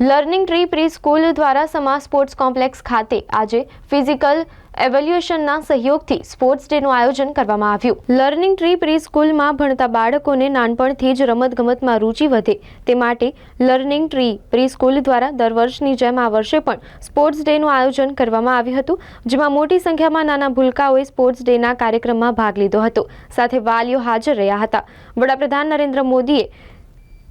Learning tree pre school દ્વારા સમા sports complex ખાતે આજે ફિઝિકલ એવેલ્યુએશનના સહયોગથી સ્પોર્ટ્સ ડેનું આયોજન કરવામાં આવ્યું. લર્નિંગ ટ્રી પ્રી સ્કૂલમાં ભણતા બાળકોને નાનપણથી જ રમતગમતમાં રુચિ વધે તે માટે લર્નિંગ ટ્રી પ્રી સ્કૂલ દ્વારા દર વર્ષની જેમ આ વર્ષે પણ સ્પોર્ટ્સ ડેનું આયોજન કરવામાં આવ્યું હતું, જેમાં મોટી સંખ્યામાં નાના ભૂલકાઓએ સ્પોર્ટ્સ ડેના કાર્યક્રમમાં ભાગ લીધો હતો. સાથે વાલીઓ હાજર રહ્યા હતા. વડાપ્રધાન નરેન્દ્ર મોદીએ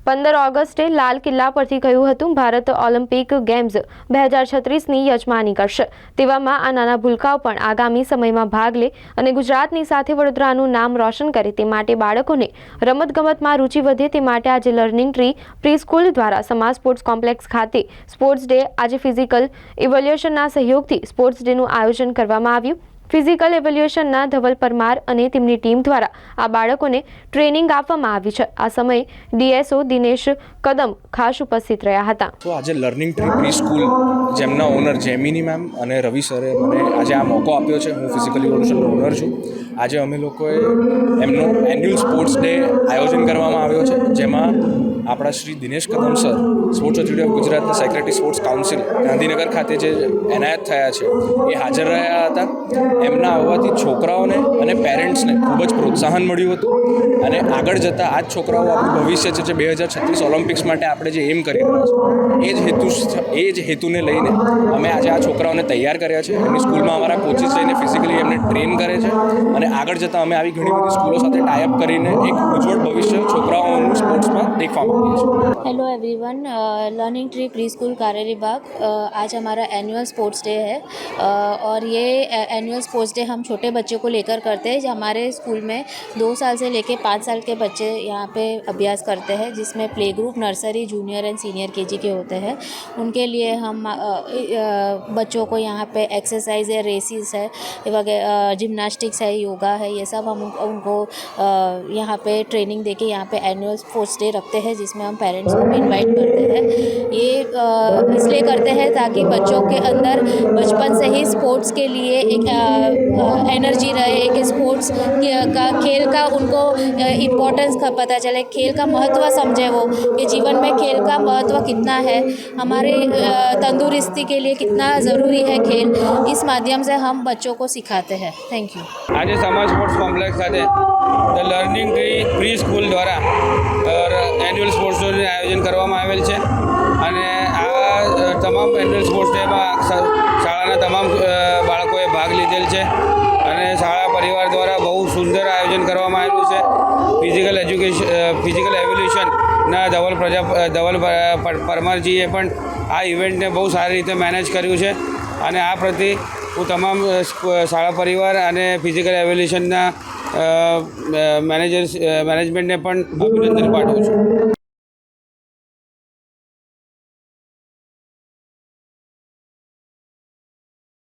પંદર ઓગસ્ટે લાલ કિલ્લા પરથી કહ્યું હતું, ભારત ઓલિમ્પિક ગેમ્સ બે હજાર છત્રીસની યજમાની કરશે. તેવામાં આ નાના ભૂલકાઓ પણ આગામી સમયમાં ભાગ લે અને ગુજરાતની સાથે વડોદરાનું નામ રોશન કરે તે માટે બાળકોને રમતગમતમાં રુચિ વધે તે માટે આજે લર્નિંગ ટ્રી પ્રી સ્કૂલ દ્વારા સમાજ સ્પોર્ટ્સ કોમ્પ્લેક્સ ખાતે સ્પોર્ટ્સ ડે, આજે ફિઝિકલ ઇવોલ્યુશનના સહયોગથી સ્પોર્ટ્સ ડેનું આયોજન કરવામાં આવ્યું. ફિઝિકલ એવેલ્યુએશનના ધવલ પરમાર અને તેમની ટીમ દ્વારા આ બાળકોને ટ્રેનિંગ આપવામાં આવી છે. આ સમયે ડીએસઓ દિનેશ કદમ ખાસ ઉપસ્થિત રહ્યા હતા. તો આજે લર્નિંગ ટ્રી પ્રી સ્કૂલ જેમના ઓનર જેમિની મેમ અને રવિ સરે મને આજે આ મોકો આપ્યો છે. હું ફિઝિકલ ઇવોલ્યુશનનો ઓનર છું. આજે અમે લોકોએ એમનો એન્યુઅલ સ્પોર્ટ્સ ડે આયોજન કરવામાં આવ્યો છે, જેમાં આપણા Shri Dinesh Kadam sir sports authority of ગુજરાતના સેક્રેટરી સ્પોર્ટ્સ કાઉન્સિલ ગાંધીનગર ખાતે જે એનાયત થયા છે, એ હાજર રહ્યા હતા. એમના આવવાથી છોકરાઓને અને પેરેન્ટ્સને ખૂબ જ પ્રોત્સાહન મળ્યું હતું. અને આગળ જતાં આ જ છોકરાઓ આપણું ભવિષ્ય છે, જે બે હજાર છત્રીસ ઓલિમ્પિક્સ માટે આપણે જે એમ કરી રહ્યા છે એ જ હેતુ એ જ હેતુને લઈને અમે આજે આ છોકરાઓને તૈયાર કર્યા છે. એમની સ્કૂલમાં અમારા કોચિસ જઈને ફિઝિકલી એમને ટ્રેન કરે છે. અને આગળ જતાં અમે આવી ઘણી બધી સ્કૂલો સાથે ટાઈઅપ કરીને એક ઉજ્જવળ ભવિષ્ય છોકરાઓનું સ્પોર્ટ્સમાં દેખવા માંગીએ છીએ hello everyone learning tree pre school Kareli Baug आज हमारा एनुअल स्पोर्ट्स डे है अ, और ये एनुअल स्पोर्ट्स डे हम छोटे बच्चों को लेकर करते हैं जो हमारे स्कूल में दो साल से लेके पाँच साल के बच्चे यहाँ पे अभ्यास करते हैं जिसमें play group nursery junior and senior KG के होते हैं। उनके लिए हम अ, अ, बच्चों को यहाँ पर एक्सरसाइज है रेसिस है वगैरह जिमनास्टिक्स है योगा है ये सब हम उनको, अ, यहाँ पर ट्रेनिंग दे के यहाँ पे एनुअल स्पोर्ट्स डे रखते हैं जिसमें हम पेरेंट्स को भी इनवाइट करते हैं ये अ, इसलिए करते हैं ताकि बच्चों के अंदर बचपन से ही स्पोर्ट्स के लिए एक एनर्जी रहे एक स्पोर्ट्स का खेल का उनको इम्पोर्टेंस का पता चले खेल का महत्व समझे वो कि जीवन में खेल का महत्व कितना है हमारे अ, तंदुरुस्ती के लिए कितना ज़रूरी है खेल इस माध्यम से हम बच्चों को सिखाते हैं थैंक यू આજે સમાજ સ્પોર્ટ્સ કોમ્પ્લેક્સ ખાતે the learning tree pre school દ્વારા annual sports ડેનું આયોજન કરવામાં આવેલ છે. અને આ તમામ એન્યુઅલ સ્પોર્ટ્સ ડેમાં શાળાના તમામ બાળકોએ ભાગ લીધેલ છે. અને શાળા પરિવાર દ્વારા બહુ સુંદર આયોજન કરવામાં આવેલું છે. ફિઝિકલ એજ્યુકેશન ફિઝિકલ એવોલ્યુશનના ધવલ પ્રજા ધવલ પરમારજીએ પણ આ ઇવેન્ટને બહુ સારી રીતે મેનેજ કર્યું છે. અને આ પ્રતિ હું તમામ શાળા પરિવાર અને ફિઝિકલ એવોલ્યુશનના મેનેજર્સ મેનેજમેન્ટને પણ અભિનંદન પાઠવું છું.